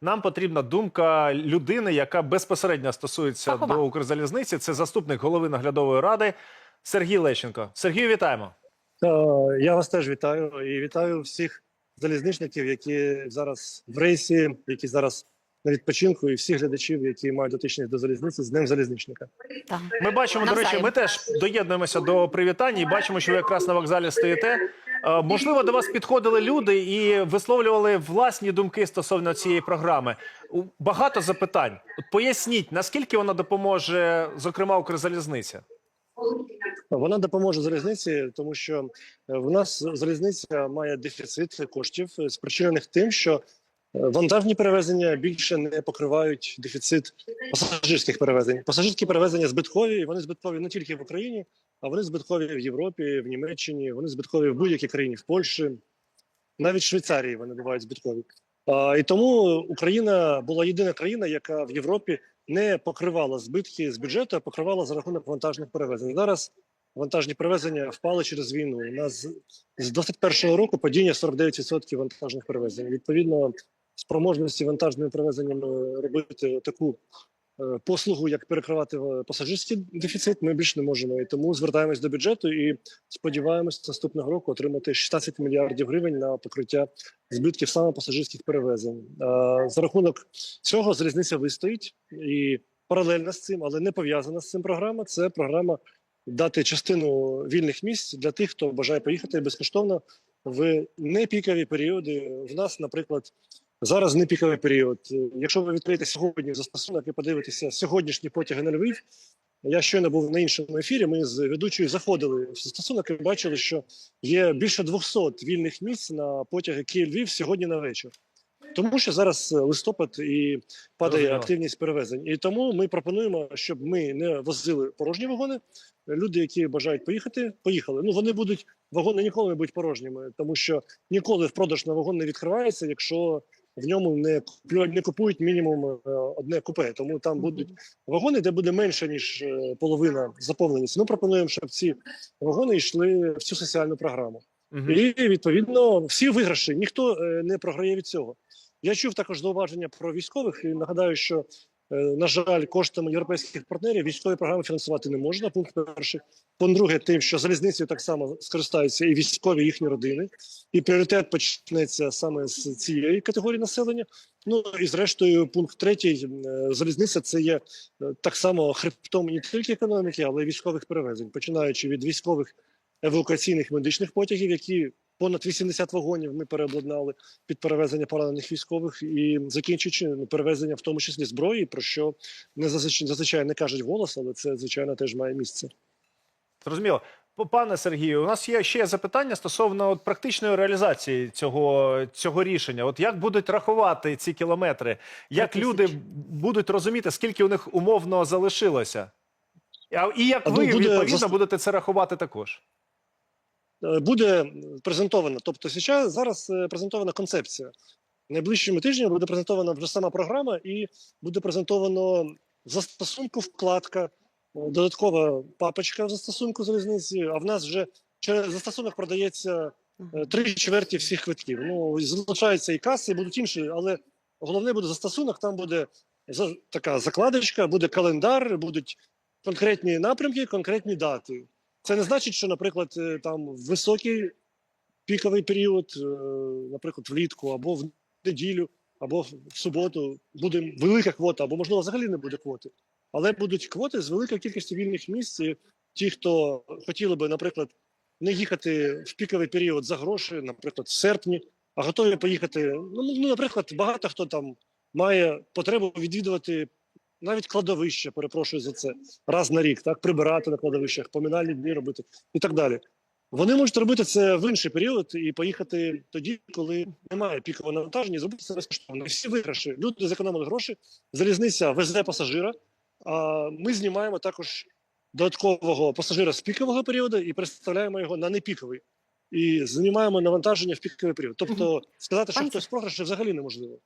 нам потрібна думка людини, яка безпосередньо стосується Фахова. до Укрзалізниці. Це заступник голови наглядової ради Сергій Лещенко. Сергію, вітаємо. Е, Я вас теж вітаю і вітаю всіх залізничників, які зараз в рейсі, які зараз на відпочинку, і всіх глядачів, які мають дотичність до залізниці з Днем залізничника. Так. Ми бачимо, до речі, ми теж доєднуємося до привітань і бачимо, що ви якраз на вокзалі стоїте. Е, Можливо, до вас підходили люди і висловлювали власні думки стосовно цієї програми. Багато запитань. От поясніть, наскільки вона допоможе, зокрема, Укрзалізниця? Вона допоможе залізниці, тому що е, в нас залізниця має дефіцит коштів, е, спричинених тим, що вантажні перевезення більше не покривають дефіцит пасажирських перевезень. Пасажирські перевезення збиткові, і вони збиткові не тільки в Україні, а вони збиткові в Європі, в Німеччині, вони збиткові в будь-якій країні, в Польщі, навіть в Швейцарії вони бувають збиткові. А, і тому Україна була єдина країна, яка в Європі не покривала збитки з бюджету, а покривала за рахунок вантажних перевезень. Зараз вантажні перевезення впали через війну. У нас з- з 21 року падіння 49% вантажних перевезень. Відповідно, спроможності вантажними перевезеннями робити таку е, послугу, як перекривати е, пасажирський дефіцит, ми більш не можемо. І тому звертаємось до бюджету і сподіваємось наступного року отримати 16 мільярдів гривень на покриття збитків саме пасажирських перевезень. Е, За рахунок цього залізниця вистоїть і паралельно з цим, але не пов'язана з цим програма. Це програма дати частину вільних місць для тих, хто бажає поїхати безкоштовно в непікові періоди. В нас, наприклад, зараз не піковий період. Якщо ви відкриєте сьогодні застосунок і подивитеся сьогоднішні потяги на Львів. Я щойно був на іншому ефірі. Ми з ведучою заходили в застосунок і бачили, що є більше 200 вільних місць на потяги Київ-Львів сьогодні на вечір. Тому що зараз листопад і падає активність перевезень. І тому ми пропонуємо, щоб ми не возили порожні вагони. Люди, які бажають поїхати, поїхали. Ну вони будуть вагони ніколи не будуть порожніми, тому що ніколи в продаж на вагон не відкривається, якщо в ньому не не купують мінімум е, одне купе. Тому там будуть вагони, де буде менше ніж е, половина заповненість. Ми пропонуємо, щоб ці вагони йшли в цю соціальну програму. угу. І відповідно всі виграші, ніхто е, не програє від цього. Я чув також зауваження про військових і нагадаю, що на жаль, коштами європейських партнерів військові програми фінансувати не можна. Пункт перший. Другий, тим, що залізницею так само скористаються і військові і їхні родини, і пріоритет почнеться саме з цієї категорії населення. Ну і зрештою, пункт третій е, залізниця це є е, так само хребтом не тільки економіки, але й військових перевезень, починаючи від військових евакуаційних медичних потягів, які понад 80 вагонів ми переобладнали під перевезення поранених військових, і закінчуючи ну, перевезення, в тому числі зброї, про що не зазвичай, не кажуть голос, але це звичайно теж має місце. Зрозуміло. Пане Сергію, у нас є ще запитання стосовно от практичної реалізації цього, цього рішення. От як будуть рахувати ці кілометри? Як люди будуть розуміти, скільки у них умовно залишилося? І як ви ну, відповідно будете це рахувати також? Е, буде презентована. Тобто, зараз, зараз е, презентована концепція. Найближчими тижнями буде презентована вже сама програма, і буде презентовано в застосунку вкладка, е, додаткова папочка в застосунку залізниці. А в нас вже через застосунок продається три чверті всіх квитків. Ну залишаються і каси, і будуть інші, але головне буде застосунок. Там буде така закладочка, буде календар, будуть конкретні напрямки, конкретні дати. Це не значить, що, наприклад, е, там високий піковий період, е, наприклад, влітку або в неділю, або в суботу буде велика квота, або можливо взагалі не буде квоти. Але будуть квоти з великою кількістю вільних місць. І ті, хто хотіли би, наприклад, не їхати в піковий період за гроші, наприклад, в серпні, а готові поїхати. Ну, ну наприклад, багато хто там має потребу відвідувати навіть кладовище, перепрошую за це, раз на рік, так прибирати на кладовищах, поминальні дні робити і так далі. Вони можуть робити це в інший період і поїхати тоді, коли немає пікового навантаження, зробити це безкоштовно. І Всі виграші. Люди зекономили гроші, залізниця везе пасажира. А ми знімаємо також додаткового пасажира з пікового періоду і представляємо його на непіковий. І знімаємо навантаження в піковий період. Тобто сказати, що Пане хтось програш, взагалі неможливо.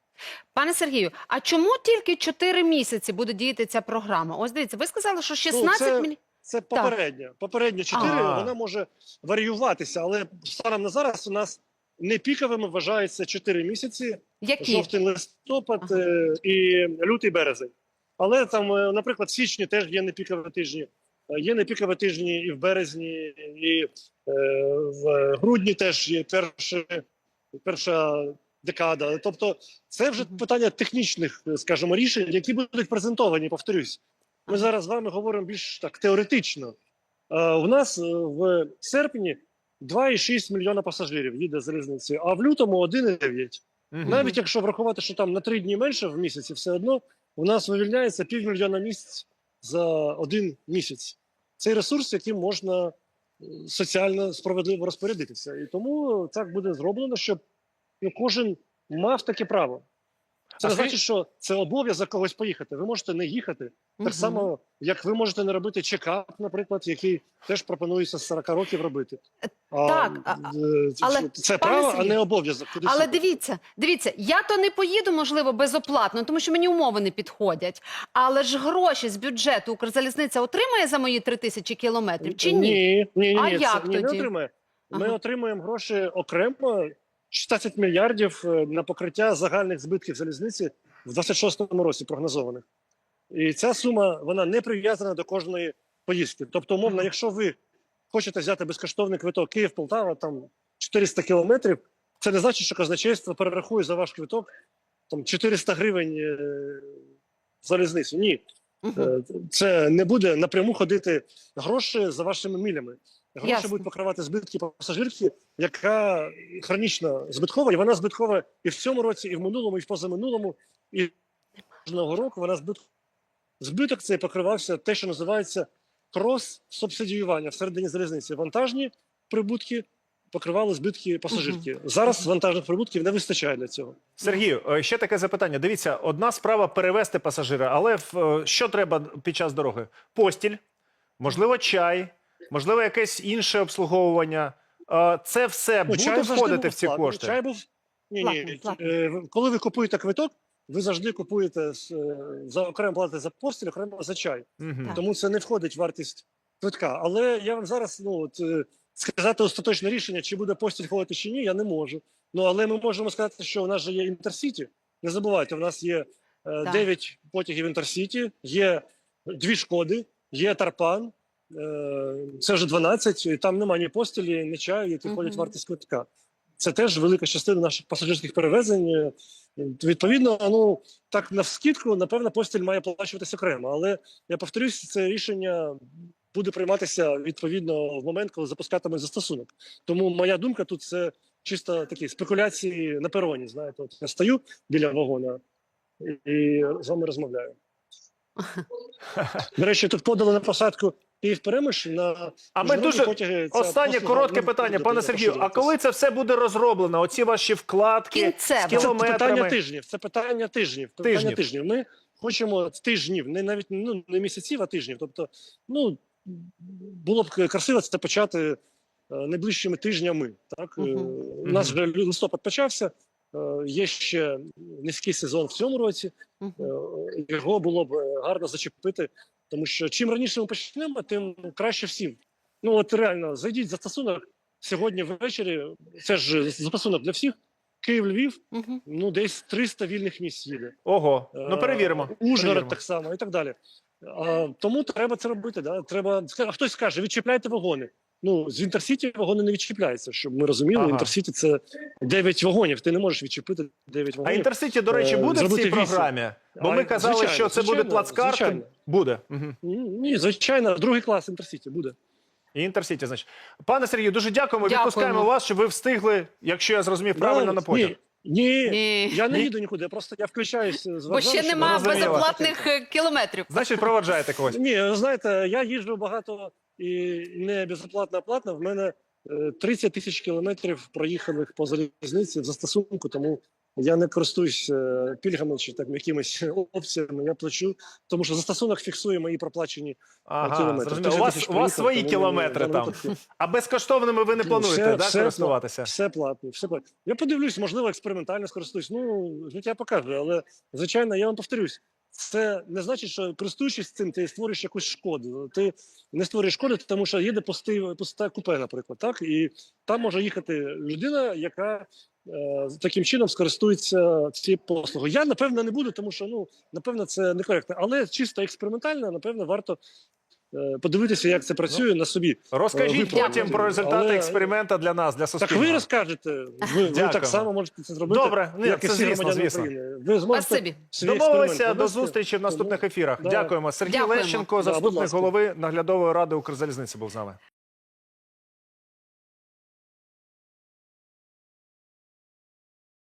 Пане Сергію, а чому тільки 4 місяці буде діяти ця програма? Ось дивіться, ви сказали, що 16 це- мільйонів. Це попередня. Попередня 4, А. вона може варіюватися, але станом на зараз у нас не піковими вважаються 4 місяці: Які? жовтий листопад Ага. е, і лютий березень. Але там, е, наприклад, в січні теж є непікові тижні. Е, Є непікові тижні і в березні, і е, в грудні теж є перші, перша декада. Тобто, це вже питання технічних, скажімо, рішень, які будуть презентовані. Повторюсь, ми зараз з вами говоримо більш так теоретично. Е, У нас в серпні 2,6 мільйона пасажирів їде залізницею, а в лютому 1,9. Мгм. Навіть якщо врахувати, що там на три дні менше в місяці, все одно у нас вивільняється півмільйона місць за один місяць. Цей ресурс, яким можна е, соціально справедливо розпорядитися. І тому так буде зроблено, щоб ну, кожен мав таке право. Це не значить, що це обов'язок когось поїхати. Ви можете не їхати. Так само, як ви можете не робити чекап, наприклад, який теж пропонується з 40 років робити. Так, а- е, але, це право, а не обов'язок. Але дивіться, дивіться, я то не поїду, можливо, безоплатно, тому що мені умови не підходять. Але ж гроші з бюджету Укрзалізниця отримає за мої три тисячі кілометрів чи ні? Ні, ні, ні, А ні, це як ні, не отримає. Ми Ага. отримуємо гроші окремо 16 мільярдів е, на покриття загальних збитків залізниці в 26-му році прогнозованих. І ця сума вона не прив'язана до кожної поїздки. Тобто, умовно, якщо ви хочете взяти безкоштовний квиток Київ-Полтава, там 400 кілометрів, це не значить, що казначейство перерахує за ваш квиток там 400 гривень е, в залізницю. Ні. Е, Це не буде напряму ходити гроші за вашими мілями. Гроші Ясно. будуть покривати збитки пасажирки, яка хронічно збиткова, і вона збиткова і в цьому році, і в минулому, і в позаминулому, і кожного року вона збиткова. Збиток цей покривався те, що називається крос-субсидіювання всередині залізниці. Вантажні прибутки покривали збитки пасажирки. Зараз вантажних прибутків не вистачає для цього. Сергію, е, ще таке запитання. Дивіться, одна справа перевезти пасажира, але в, е, що треба під час дороги? Постіль, можливо, чай, можливо, якесь інше обслуговування. Е, Це все Ну, буде входити в ці платний. кошти? Чай був ні, Платний, ні. платний. Е, Коли ви купуєте квиток, ви завжди купуєте е, за окремо платите за постіль, окремо за чай. Так. Тому це не входить в вартість квитка. Але я вам зараз ну от сказати остаточне рішення, чи буде постіль входити чи ні, я не можу. Ну але ми можемо сказати, що у нас же є інтерсіті. Не забувайте, у нас є Так. 9 потягів інтерсіті, є дві шкоди, є тарпан. Е, це вже 12, і там немає ні постілі, ні чаю, які входять в Мгм. вартість квитка. Це теж велика частина наших пасажирських перевезень. Е, Відповідно, ну так навскідку, напевно, постіль має оплачуватися окремо. Але я повторюсь, це рішення буде прийматися відповідно в момент, коли запускатиме застосунок. Тому моя думка тут це чисто такі спекуляції на пероні. Знаєте, от я стою біля вагона і з вами розмовляю. До речі, тут подали на посадку Київ Перемиш на А ми дуже потяги. Останнє послуга коротке питання, пане Сергію. А коли це все буде розроблено? Оці ваші вкладки Кінцево. з Це Це питання тижнів. Це питання тижнів. Питання Тижнів. тижнів. Ми хочемо тижнів, не навіть ну не місяців, а тижнів. Тобто, ну було б красиво це почати е, найближчими тижнями. Так Мгм. у нас вже листопад почався. е, Є ще низький сезон в цьому році. Його було б гарно зачепити, тому що чим раніше ми почнемо, тим краще всім. Ну от реально зайдіть за стосунок сьогодні ввечері. Це ж застосунок для всіх. Київ, Львів, угу. ну десь 300 вільних місць їде. Ого, ну Е, перевіримо. Ужгород так само і так далі. А, тому треба це робити. Да? Треба а хтось скаже, відчіпляйте вагони. Ну з інтерсіті вагони не відчіпляються. Щоб ми розуміли, Ага. інтерсіті це 9 вагонів. Ти не можеш відчіпити 9 А інтерсіті, до речі, Е, буде в цій програмі? Бо А, ми казали, звичайно, що це буде звичайно, плацкарт. звичайно. Буде. Мгм. Ні, звичайно, другий клас інтерсіті буде. І Інтерсіті, значить. Пане Сергію, дуже дякуємо. Дякуємо. Відпускаємо вас, щоб ви встигли, якщо я зрозумів правильно, Да, на потяг. Ні, ні, Ні. я не Ні? їду нікуди. Я просто я включаюсь з Бо ще нема безоплатних е, кілометрів. Значить, проваджаєте когось. Ні, ви знаєте, я їжджу багато і не безоплатно, а платно. В мене е, 30 тисяч кілометрів проїханих по залізниці в застосунку, тому я не користуюсь е, пільгами чи там якимись опціями. Я плачу, тому що застосунок фіксує мої проплачені Ага, кілометри. У вас, у вас свої кілометри там. випадку А безкоштовними ви не Ну, плануєте все- да, все користуватися? Все платно, все платно. Я подивлюсь, можливо, експериментально скористуюсь. Ну, життя покаже, але звичайно, я вам повторюсь. Це не значить, що користуючись цим, ти створюєш якусь шкоду. Ти не створюєш шкоди, тому що їде пусти, пусте купе, наприклад, так і там може їхати людина, яка е, таким чином скористується цією послугою. Я напевно не буду, тому що ну напевно це некоректно, але чисто експериментально, напевно, варто подивитися, як це працює на собі. Розкажіть Виправити. потім про результати Але- експерименту для нас, для Так ви розкажете. Ви, ви так само можете це зробити. Добре, ні, як це звісно, звісно. Ви зможете Домовилися до зустрічі в наступних ефірах. Да. Дякуємо. Сергій Дякуємо. Лещенко, заступник да, голови наглядової ради Укрзалізниці, був з нами.